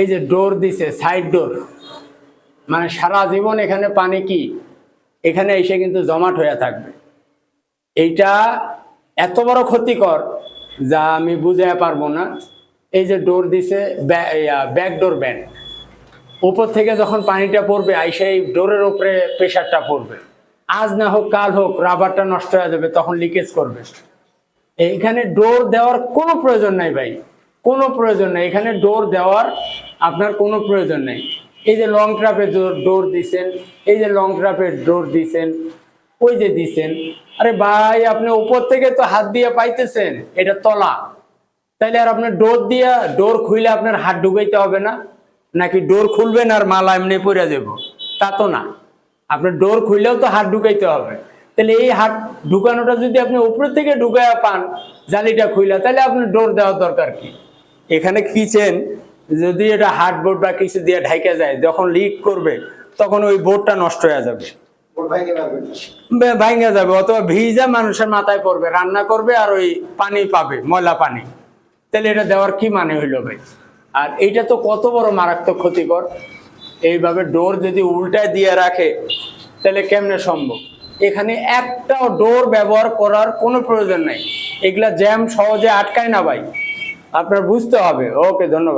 এই যে ডোর দিছে সাইড ডোর মানে সারা জীবন এখানে পানি কি? এখানে এসে কিন্তু জমাট হয়ে থাকবে। এইটা এত বড় ক্ষতিকর যা আমি বুঝাতে পারব না। এই যে ডোর দিছে ব্যাক ডোর ব্যান্ড উপর থেকে যখন পানিটা পড়বে, আইসে এই ডোরের উপরে প্রেশারটা পড়বে। আজ না হোক, কাল হোক, রাবারটা নষ্ট হয়ে যাবে, তখন লিকেজ করবে। এইখানে ডোর দেওয়ার কোনো প্রয়োজন নাই ভাই। কোনো প্রয়োজন নেই। এখানে ডোর দেওয়ার আপনার কোনো প্রয়োজন নেই। এই যে লং ট্রাপে ডোর দিছেন, এই যে লং ট্রাপে ডোর দিছেন, ওই যে দিছেন, আরে ভাই, আপনি উপর থেকে তো হাত দিয়ে পাইতেছেন, এটা তলা। তাইলে আর আপনার ডোর দিয়া ডোর খুইলে আপনার হাত ঢুকাইতে হবে না? নাকি ডোর খুলবেন আর মালা এমনি পরে যাব? তা তো না। আপনার ডোর খুললেও তো হাত ঢুকাইতে হবে। তাহলে এই হাত ঢুকানোটা যদি আপনি উপর থেকে ঢুকাইয়া পান, জালিটা খুইলা তাহলে আপনার ডোর দেওয়ার দরকার কি? এখানে কিচেন যদি এটা হার্ডবোর্ড বা কিছু দিয়ে ঢাইকা যায় যখন লিক করবে তখন ওই বোর্ডটা নষ্ট হয়ে যাবে। ভাঙে যাবে অথবা ভিজা মানুষের মাথায় পড়বে রান্না করবে আর ওই পানি পাবে ময়লা পানি। তাহলে এটা দেওয়ার কি মানে হইল ভাই? আর এইটা তো কত বড় মারাত্মক ক্ষতিকর। এইভাবে ডোর যদি উল্টায় দিয়ে রাখে তাহলে কেমনে সম্ভব? এখানে একটাও ডোর ব্যবহার করার কোনো প্রয়োজন নাই। এগুলা জ্যাম সহজে আটকায় না ভাই। আপনার বুঝতে হবে। ওকে ধন্যবাদ।